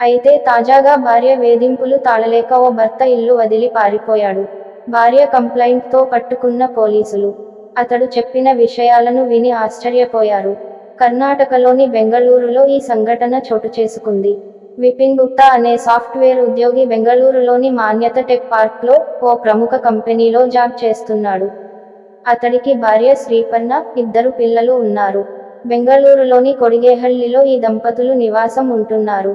అయితే తాజాగా భార్య వేధింపులు తాళలేక ఓ భర్త ఇల్లు వదిలి పారిపోయాడు. భార్య కంప్లైంట్తో పట్టుకున్న పోలీసులు. అతడు చెప్పిన విషయాలను విని ఆశ్చర్యపోయారు. కర్ణాటకలోని బెంగళూరులో ఈ సంఘటన చోటు చేసుకుంది. విపిన్ గుప్తా అనే సాఫ్ట్వేర్ ఉద్యోగి బెంగళూరులోని మాన్యత టెక్ పార్క్లో ఓ ప్రముఖ కంపెనీలో జాబ్ చేస్తున్నాడు. అతడికి భార్య శ్రీపర్ణ ఇద్దరు పిల్లలు ఉన్నారు. బెంగళూరులోని కొడిగేహళ్ళిలో ఈ దంపతులు నివాసం ఉంటున్నారు.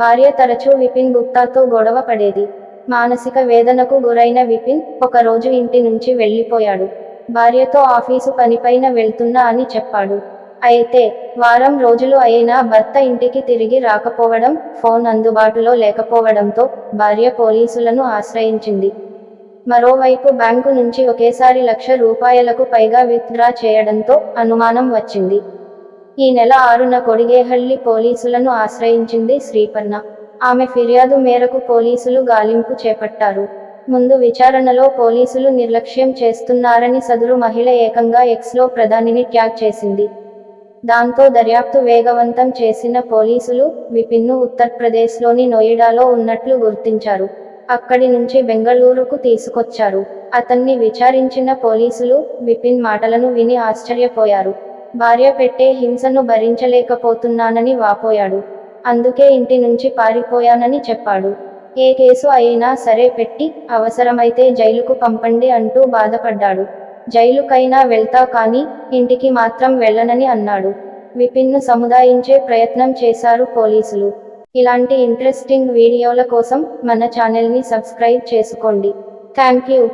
భార్య తరచూ విపిన్ గుప్తాతో గొడవ పడేది. మానసిక వేదనకు గురైన విపిన్ ఒకరోజు ఇంటి నుంచి వెళ్ళిపోయాడు. భార్యతో ఆఫీసు పనిపైన వెళ్తున్నా అని చెప్పాడు. అయితే వారం రోజులు అయినా భర్త ఇంటికి తిరిగి రాకపోవడం ఫోన్ అందుబాటులో లేకపోవడంతో భార్య పోలీసులను ఆశ్రయించింది. మరోవైపు బ్యాంకు నుంచి ఒకేసారి లక్ష రూపాయలకు పైగా విత్డ్రా చేయడంతో అనుమానం వచ్చింది. ఈ నెల ఆరున కొడిగేహల్లి పోలీసులను ఆశ్రయించింది శ్రీపర్ణ ఆమె ఫిర్యాదు మేరకు పోలీసులు గాలింపు చేపట్టారు. ముందు విచారణలో పోలీసులు నిర్లక్ష్యం చేస్తున్నారని సదురు మహిళ ఏకంగా ఎక్స్లో ప్రధానిని ట్యాగ్ చేసింది. దాంతో దర్యాప్తు వేగవంతం చేసిన పోలీసులు విపిన్ను ఉత్తరప్రదేశ్లోని నోయిడాలో ఉన్నట్లు గుర్తించారు. అక్కడి నుంచి బెంగళూరుకు తీసుకొచ్చారు. అతన్ని విచారించిన పోలీసులు విపిన్ మాటలను విని ఆశ్చర్యపోయారు. భార్య పెట్టే హింసను భరించలేకపోతున్నానని వాపోయాడు. అందుకే ఇంటి నుంచి పారిపోయానని చెప్పాడు. ఏ కేసు అయినా సరే పెట్టి అవసరమైతే జైలుకు పంపండి అంటూ బాధపడ్డాడు. జైలుకైనా వెళ్తా కానీ ఇంటికి మాత్రం వెళ్ళనని అన్నాడు. విపిన్ను సముదాయించే ప్రయత్నం చేశారు పోలీసులు. ఇలాంటి ఇంట్రెస్టింగ్ వీడియోల కోసం మన ఛానల్ని సబ్స్క్రైబ్ చేసుకోండి. Thank you